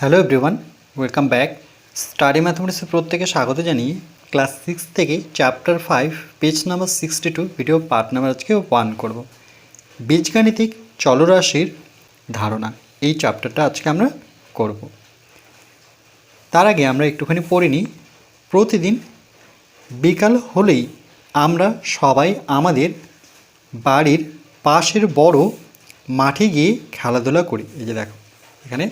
Hello everyone welcome back study ম্যাথমেটিক্সের প্রত্যেকে স্বাগত জানিয়ে ক্লাস সিক্স থেকে chapter five page number sixty two video part number আজকে one করব। বীজগাণিতিক চলরাশির ধারণা। এই চ্যাপ্টারটা আজকে আমরা করব। তার আগে আমরা একটুখানি পড়ে নিই। প্রতিদিন বিকাল হলেই আমরা সবাই আমাদের বাড়ির পাশের বড় মাঠে গিয়ে খেলাধুলা করি। এই যে দেখো, এখানে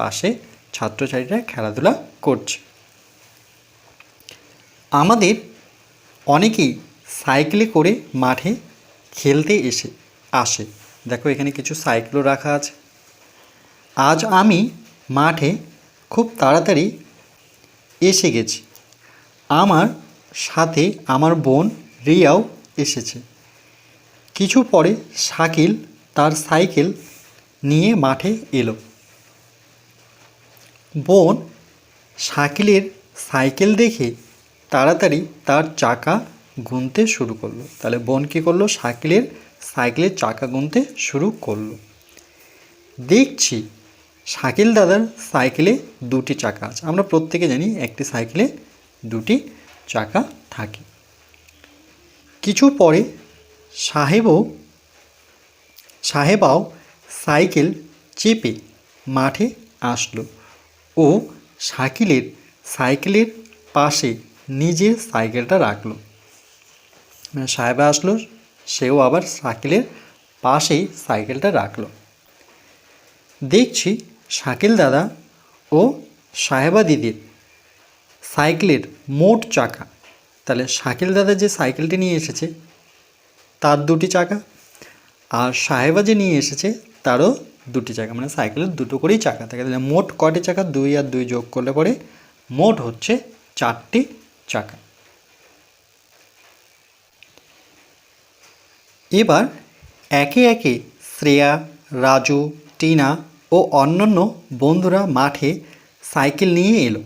পাশে ছাত্রছাত্রীরা খেলাধুলা করছে। আমাদের অনেকেই সাইকেলে করে মাঠে খেলতে এসে, আসে। দেখো এখানে কিছু সাইকেলও রাখা আছে। আজ আমি মাঠে খুব তাড়াতাড়ি এসে গেছি। আমার সাথে আমার বোন রিয়াও এসেছে। কিছু পরে শাকিল তার সাইকেল নিয়ে মাঠে এলো। বোন শাকিলের সাইকেল দেখে তাড়াতাড়ি তার চাকা গুনতে শুরু করল। তাহলে বোন কী করল? শাকিলের সাইকেলের চাকা গুনতে শুরু করল। দেখছি শাকিল দাদার সাইকেলে দুটি চাকা আছে। আমরা প্রত্যেকে জানি একটি সাইকেলে দুটি চাকা থাকে। কিছু পরে সাহেবও সাহেবাও সাইকেল চেপে মাঠে আসলো। ও শাকিলের সাইকেলের পাশে নিজের সাইকেলটা রাখল। সাহেবা আসলো, সেও আবার সাইকেলের পাশেই সাইকেলটা রাখল। দেখছি শাকিল দাদা ও সাহেবা দিদির সাইকেলের মোট চাকা। তাহলে শাকিল দাদা যে সাইকেলটি নিয়ে এসেছে, তার দুটি চাকা, আর সাহেবা যে নিয়ে এসেছে, তারও দুটি চাকা মানে সাইকেলের দুটো করেই চাকা থাকে। তাহলে মোট কটি চাকা? দুই আর দুই যোগ করলে পরে মোট হচ্ছে চারটি চাকা। এবার একে একে শ্রেয়া, রাজু, টিনা ও অন্যান্য বন্ধুরা মাঠে সাইকেল নিয়ে এলো।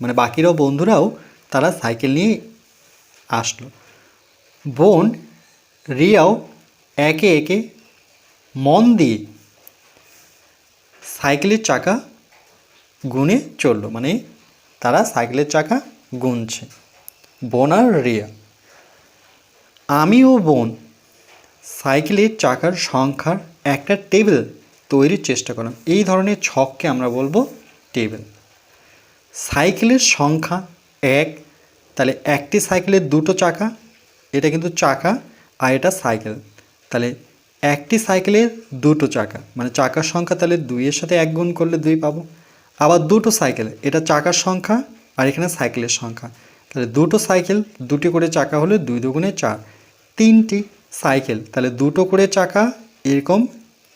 মানে বাকিরাও বন্ধুরাও তারা সাইকেল নিয়ে আসলো। বোন, রিয়াও একে একে মন দিয়ে সাইকেলের চাকা গুনে চলল মানে তারা সাইকেলের চাকা গুনছে। বোন আর রিয়া। আমি ও বোন সাইকেলের চাকার সংখ্যার একটা টেবিল তৈরির চেষ্টা করলাম। এই ধরনের ছককে আমরা বলব টেবিল। সাইকেলের সংখ্যা এক, তাহলে একটি সাইকেলের দুটো চাকা, এটা কিন্তু চাকা আর এটা সাইকেল। তাহলে একটি সাইকেলের দুটো চাকা মানে চাকার সংখ্যা তাহলে দুইয়ের সাথে এক গুণ করলে দুই পাবো। আবার দুটো সাইকেল, এটা চাকার সংখ্যা আর এখানে সাইকেলের সংখ্যা। তাহলে দুটো সাইকেল, দুটি করে চাকা হলে দুই দুগুণে চার। তিনটি সাইকেল, তাহলে দুটো করে চাকা, এরকম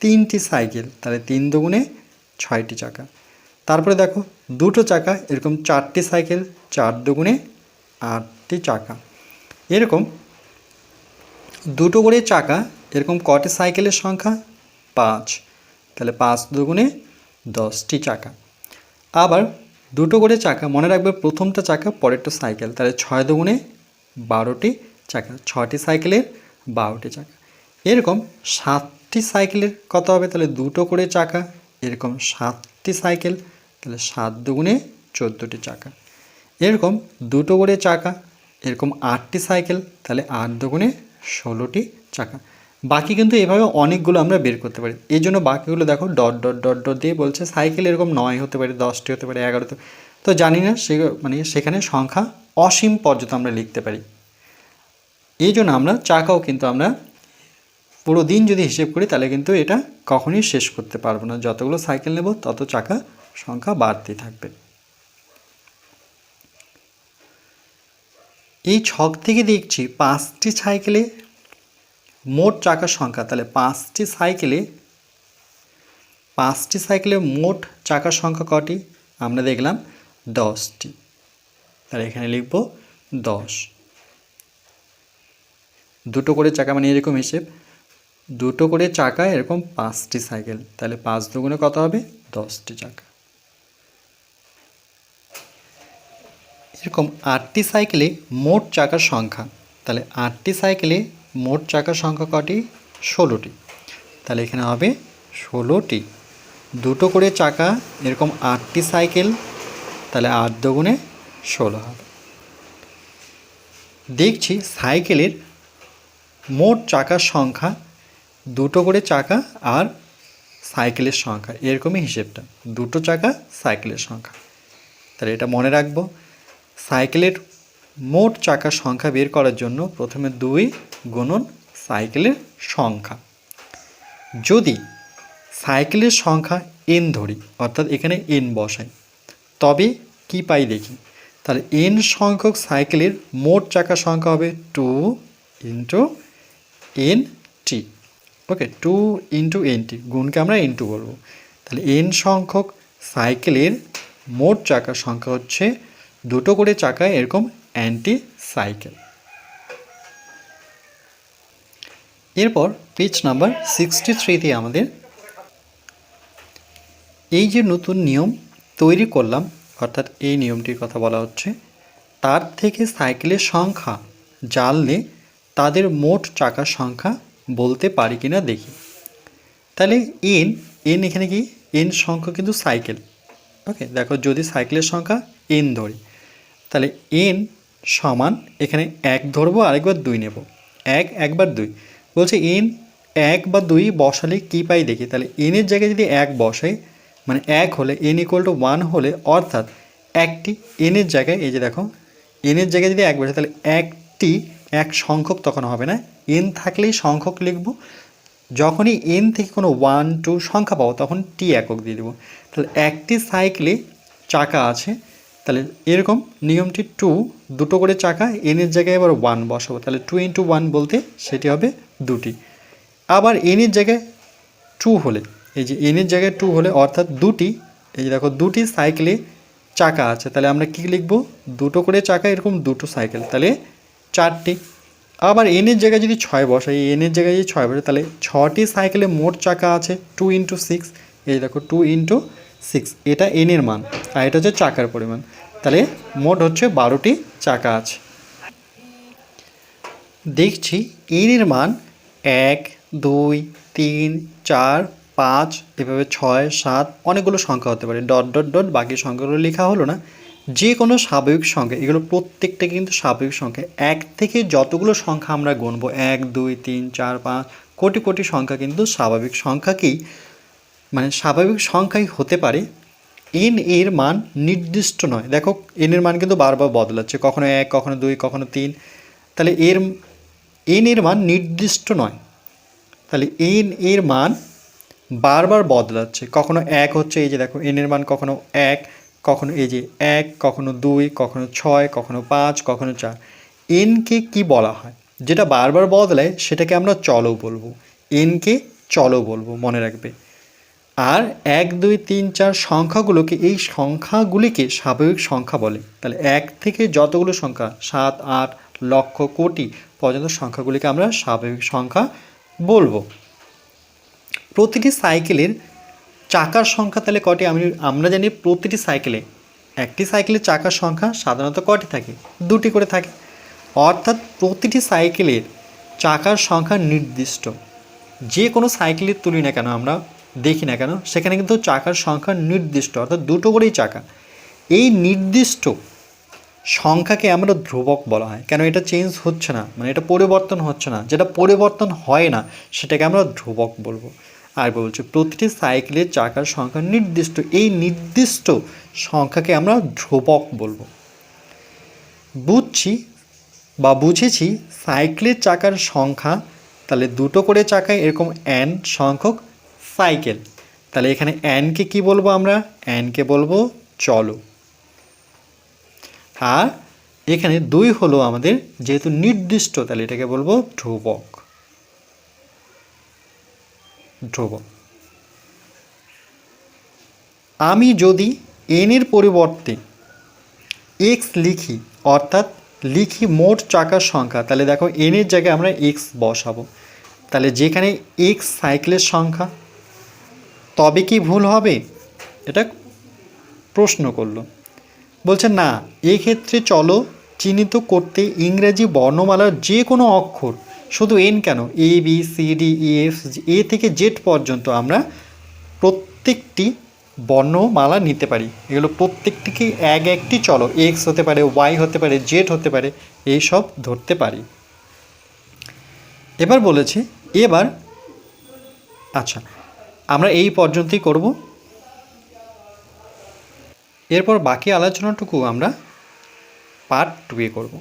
তিনটি সাইকেল, তাহলে তিন দুগুণে ছয়টি চাকা। তারপরে দেখো, দুটো চাকা, এরকম চারটি সাইকেল, চার দুগুণে আটটি চাকা। এরকম দুটো করে চাকা এরকম কটি সাইকেলের সংখ্যা? পাঁচ। তাহলে পাঁচ দুগুণে দশটি চাকা। আবার দুটো করে চাকা, মনে রাখবে প্রথমটা চাকা, পরেরটা সাইকেল। তাহলে ছয় দুগুণে বারোটি চাকা, ছটি সাইকেলের বারোটি চাকা। এরকম সাতটি সাইকেলের কত হবে? তাহলে দুটো করে চাকা, এরকম সাতটি সাইকেল, তাহলে সাত দুগুণে চোদ্দোটি চাকা। এরকম দুটো করে চাকা, এরকম আটটি সাইকেল, তাহলে আট দুগুণে ষোলোটি চাকা। বাকি কিন্তু এভাবে অনেকগুলো আমরা বের করতে পারি। এই জন্য বাকিগুলো দেখো ডট ডট ডট ডট দিয়ে বলছে সাইকেল এরকম নয় হতে পারে, দশটি হতে পারে, এগারোতে তো জানি না সে মানে সেখানে সংখ্যা অসীম পর্যন্ত আমরা লিখতে পারি। এই জন্য আমরা চাকাও কিন্তু আমরা পুরো দিন যদি হিসেব করি তাহলে কিন্তু এটা কখনই শেষ করতে পারব না। যতগুলো সাইকেল নেব তত চাকা সংখ্যা বাড়তেই থাকবে। এই ছক থেকে দেখছি পাঁচটি সাইকেলে মোট চাকার সংখ্যা, তাহলে পাঁচটি সাইকেলে পাঁচটি সাইকেলে মোট চাকার সংখ্যা কটি? আমরা দেখলাম দশটি। তাহলে এখানে লিখব দশ। দুটো করে চাকা মানে এরকম হিসেব। দুটো করে চাকা এরকম পাঁচটি সাইকেল। তাহলে পাঁচ দুগুণে কত হবে? দশটি চাকা। এরকম আটটি সাইকেলে মোট চাকার সংখ্যা, তাহলে আটটি সাইকেলে মোট চাকার সংখ্যা কটি? ষোলোটি। তাহলে এখানে হবে ষোলোটি। দুটো করে চাকা, এরকম আটটি সাইকেল, তাহলে আট দুগুণে ষোলো হবে। দেখছি সাইকেলের মোট চাকার সংখ্যা, দুটো করে চাকা আর সাইকেলের সংখ্যা, এরকমই হিসেবটা। দুটো চাকা, সাইকেলের সংখ্যা। তাহলে এটা মনে রাখব, সাইকেলের মোট চাকার সংখ্যা বের করার জন্য প্রথমে দুই গুণন সাইকেলের সংখ্যা। যদি সাইকেলের সংখ্যা এন ধরি, অর্থাৎ এখানে এন বসাই, তবে কি পাই দেখি? তাহলে এন সংখ্যক সাইকেলের মোট চাকার সংখ্যা হবে two into N T okay two into N T গুণকে আমরা ইন্টু বলব। তাহলে এন সংখ্যক সাইকেলের মোট চাকার সংখ্যা হচ্ছে দুটো করে চাকায় এরকম অ্যান্টি সাইকেল এরপর পেজ নাম্বার সিক্সটি থ্রিতে আমাদের এই যে নতুন নিয়ম তৈরি করলাম, অর্থাৎ এই নিয়মটির কথা বলা হচ্ছে, তার থেকে সাইকেলের সংখ্যা জানলে তাদের মোট চাকার সংখ্যা বলতে পারি কিনা দেখি। তাহলে এন এন এখানে কি? এন সংখ্যা কিন্তু সাইকেল ওকে দেখো যদি সাইকেলের সংখ্যা এন ধরি, তাহলে এন সমান, এখানে এক ধরবো, আরেকবার দুই নেব। এক, একবার দুই। বলছে এন এক বা দুই বসালে কী পাই দেখি? তাহলে এনের জায়গায় যদি এক বসাই মানে এক হলে এন ইকুয়াল টু ওয়ান হলে, অর্থাৎ একটি এনের জায়গায়, এই যে দেখো এনের জায়গায় যদি এক বসে তাহলে একটি, এক সংখ্যক তখন হবে না? এন থাকলেই সংখ্যক লিখব। যখনই এন থেকে কোনো ওয়ান টু সংখ্যা পাবো, তখন টি একক দিয়ে দেবো। তাহলে একটি সাইকেলে চাকা আছে তাহলে এরকম নিয়মটি টু দুটো করে চাকা এনের জায়গায় এবার ওয়ান বসাবো। তাহলে টু ইন্টু ওয়ান বলতে সেটি হবে দুটি। আবার এনের জায়গায় টু হলে, এই যে এনের জায়গায় টু হলে, অর্থাৎ দুটি, এই যে দেখো দুটি সাইকেলে চাকা আছে, তাহলে আমরা কি লিখব? দুটো করে চাকা, এরকম দুটো সাইকেল তাহলে চারটি। আবার এনের জায়গায় যদি ছয় বসাই এনের জায়গায় যদি ছয় বসে তাহলে ছটি সাইকেলে মোট চাকা আছে টু ইন্টু সিক্স এই দেখো টু ইন্টু সিক্স এটা এনের মান, আর এটা হচ্ছে চাকার পরিমাণ। তাহলে মোট হচ্ছে বারোটি চাকা আছে। দেখছি এনের মান এক, দুই, তিন, চার, পাঁচ, এভাবে ছয়, সাত, অনেকগুলো সংখ্যা হতে পারে। ডট ডট ডট, বাকি সংখ্যাগুলো লেখা হলো না। যে কোনো স্বাভাবিক সংখ্যা, এগুলো প্রত্যেকটা কিন্তু স্বাভাবিক সংখ্যা। এক থেকে যতগুলো সংখ্যা আমরা গুনবো, এক, দুই, তিন, চার, পাঁচ, কোটি কোটি সংখ্যা কিন্তু স্বাভাবিক সংখ্যাকেই মানে স্বাভাবিক সংখ্যাই হতে পারে এন এর মান নির্দিষ্ট নয়। দেখো এন এর মান কিন্তু বারবার বদলাচ্ছে, কখনো এক, কখনো দুই, কখনো তিন। তাহলে এর এন এর মান নির্দিষ্ট নয়। তাহলে এন এর মান বারবার বদলাচ্ছে, কখনো এক হচ্ছে এই যে দেখো এন এর মান কখনো এক, কখনো এই যে এক, কখনো দুই, কখনো ছয়, কখনো পাঁচ, কখনো চার। এনকে কি বলা হয়? যেটা বারবার বদলায়, সেটাকে আমরা চলো বলব। এনকে চলো বলব, মনে রাখবে। আর এক, দুই, তিন, চার সংখ্যাগুলোকে এই সংখ্যাগুলিকে স্বাভাবিক সংখ্যা বলে। তাহলে এক থেকে যতগুলো সংখ্যা? সাত, আট লক্ষ কোটি পর্যন্ত সংখ্যাগুলিকে আমরা স্বাভাবিক সংখ্যা বলব। প্রতিটি সাইকেলের চাকার সংখ্যা তাহলে কটি? আমি, আমরা জানি প্রতিটি সাইকেলে, একটি সাইকেলের চাকার সংখ্যা সাধারণত কটি থাকে? দুটি করে থাকে। অর্থাৎ প্রতিটি সাইকেলের চাকার সংখ্যা নির্দিষ্ট। যে কোনো সাইকেলের তুলি না কেন আমরা দেখি না কেন, সেখানে কিন্তু চাকার সংখ্যা নির্দিষ্ট, অর্থাৎ দুটো করেই চাকা। এই নির্দিষ্ট সংখ্যাকে আমরা ধ্রুবক বলা হয়। কেন এটা চেঞ্জ হচ্ছে না? মানে এটা পরিবর্তন হচ্ছে না। যেটা পরিবর্তন হয় না, সেটাকে আমরা ধ্রুবক বলব। আর বলছি, প্রতিটি সাইকেলের চাকার সংখ্যা নির্দিষ্ট, এই নির্দিষ্ট সংখ্যাকে আমরা ধ্রুবক বলব। বুঝছি বা বুঝেছি সাইকেলের চাকার সংখ্যা, তাহলে দুটো করে চাকায় এরকম অ্যান সংখ্যক সাইকেল। তাহলে এখানে অ্যানকে কি বলব আমরা? অ্যানকে বলব? চলো। আর এখানে দুই হলো আমাদের যেহেতু নির্দিষ্ট, তাহলে এটাকে বলব ধ্রুবক। ধ্রুবক। আমি যদি এনের পরিবর্তে এক্স লিখি, অর্থাৎ লিখি মোট চাকার সংখ্যা, তাহলে দেখো এনের জায়গায় আমরা এক্স বসাবো। তাহলে যেখানে এক্স সাইকেলের সংখ্যা তবে কি ভুল হবে? এটা প্রশ্ন করল। বলছে, না ক্ষেত্রে চলো, চিহ্নিত করতে ইংরেজি বর্ণমালার যে কোনো অক্ষর, শুধু এন কেন A B C D E F A থেকে জেড পর্যন্ত আমরা প্রত্যেকটি বর্ণমালা নিতে পারি। এগুলো প্রত্যেকটিকে এক একটি চলো এক্স হতে পারে ওয়াই হতে পারে জেড হতে পারে এই সব ধরতে পারি। এবার বলেছে, এবার আচ্ছা আমরা এই পর্যন্তই করব। এরপর বাকি আলোচনাটুকু আমরা পার্ট টুয়ে করব।